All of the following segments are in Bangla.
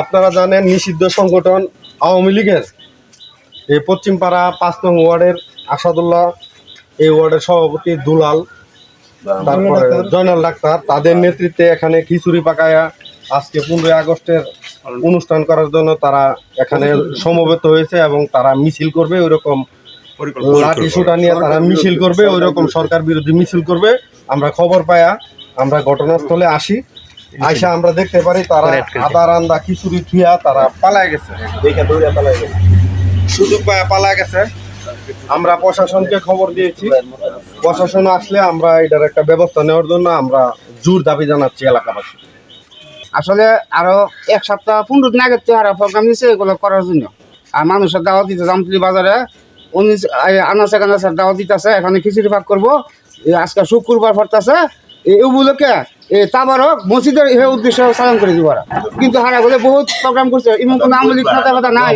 আপনারা জানেন নিষিদ্ধ সংগঠন আওয়ামী লীগের। এই পশ্চিমপাড়া পাঁচ নং ওয়ার্ডের আসাদুল্লাহ এই ওয়ার্ডের সভাপতি দুলাল তারপরে জয়নাল ডাক্তার। তাদের নেতৃত্বে এখানে খিচুড়ি পাকায়া আজকে পনেরোই আগস্টের অনুষ্ঠান করার জন্য তারা এখানে সমবেত হয়েছে এবং তারা মিছিল করবে ওইরকম লাঠি সুটা নিয়ে তারা মিছিল করবে ওই রকম সরকার বিরোধী মিছিল করবে। আমরা খবর পায়া আমরা ঘটনাস্থলে আসি। আইসা আমরা দেখতে পারি তারা আদা রান্দা খিচুড়ি থিয়া তারা পালায় গেছে। দেখে দৌড়ে পালায় গেছে। সুযোগ পায়া পালায় গেছে। আমরা প্রশাসনকে খবর দিয়েছি। প্রশাসন আসলে আমরা এটার একটা ব্যবস্থা নেওয়ার জন্য আমরা জোর দাবি জানাচ্ছি এলাকাবাসী আসলে আরও এক সপ্তাহ পনেরো দিন আগে তো হারা প্রোগ্রাম নিছে এগুলো করার জন্য। আর মানুষের দাওয়াত দিতে জামতলি বাজারে উনিশ আনাচে কানাচে দাওয়াত দিতেছে এখানে খিচুড়ি ভাগ করব। আজকে শুক্রবার পড়তেছে। এই উপলক্ষে তাবারক মসজিদের এই উদ্দেশ্য চালন করে দিব কিন্তু হারা গেলে বহুত প্রোগ্রাম করছে এমন কোনো আমলি কথা কথা নাই।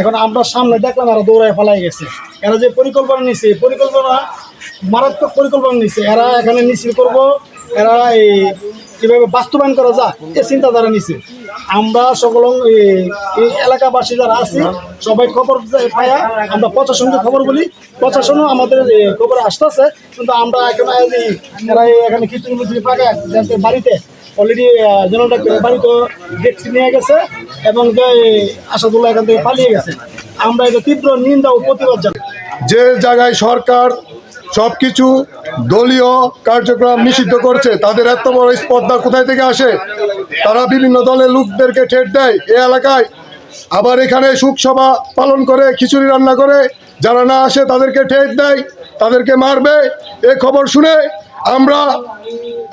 এখন আমরা সামনে দেখলাম এরা দৌড়ায় ফেলাই গেছে। এরা যে পরিকল্পনা নিছে পরিকল্পনা মারাত্মক পরিকল্পনা নিছে। এরা এখানে মিছিল করব এরা এই কীভাবে বাস্তবায়ন করা যায় এ চিন্তাধারা নিছে। আমরা সকল এই- এলাকাবাসী যারা আছি, সবাই খবর পায়া, আমরা প্রশাসনকে খবর বলি। প্রশাসনও আমাদের খবরে আসতেছে, কিন্তু আমরা এখানে এরা এখানে খিচুড়ি মিচুড়ি পাকা বাড়িতে অলরেডি জেনারেল বাড়িতে ডেক্সি নিয়ে গেছে এবং যে আসাদুল্লাহ এখান থেকে পালিয়ে গেছে। আমরা এটা তীব্র নিন্দা ও প্রতিবাদ জানাই। যে জায়গায় সরকার সবকিছু দলীয় কার্যক্রম নিষিদ্ধ করছে। তাদের এত বড় স্পর্ধা কোথায় থেকে আসে? তারা বিভিন্ন দলের লোকদেরকে ঠেট দেয় এ এলাকায়। আবার এখানে সুখসভা পালন করে, খিচুড়ি রান্না করে। যারা না আসে তাদেরকে ঠেট দেয়, তাদেরকে মারবে। এ খবর শুনে আমরা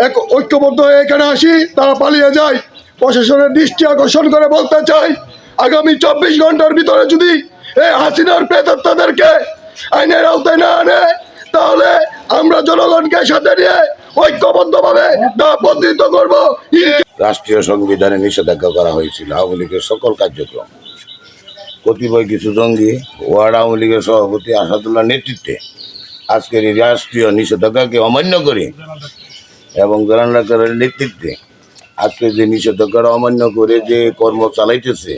এক ঐক্যবদ্ধ হয়ে এখানে আসি, তারা পালিয়ে যায়। প্রশাসনের দৃষ্টি আকর্ষণ করে বলতে চাই, আগামী চব্বিশ ঘণ্টার ভিতরে যদি এই হাসিনার প্রেতাত্মাদেরকে আইনের আওতায় না আনে, তাহলে আমরা জনগণকে সাথে নিয়ে ঐক্যবদ্ধভাবে তা প্রতিনিধিত্ব করব। রাষ্ট্রীয় সংবিধানে নিষেধাজ্ঞা করা হয়েছিল, আওয়ামী লীগের সকল কার্যক্রম। কতিপয় কিছু জঙ্গি, ওয়ার্ড আওয়ামী লীগের সভাপতি আসাদুল্লাহ নেতৃত্বে আজকের এই রাষ্ট্রীয় নিষেধাজ্ঞাকে অমান্য করে এবং জেনারেলের নেতৃত্বে আজকে যে নিষেধাজ্ঞার অমান্য করে যে কর্ম চালাইতেছে,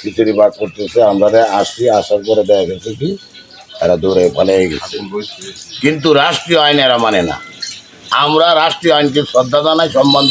খিচুড়ি বাদ করতেছে, আমরা আসছি, আসার পরে দেখা গেছে কি এরা দৌড়ে পালিয়ে গেছে। কিন্তু রাষ্ট্রীয় আইন এরা মানে না। আমরা রাষ্ট্রীয় আইনকে শ্রদ্ধা জানাই, সম্মান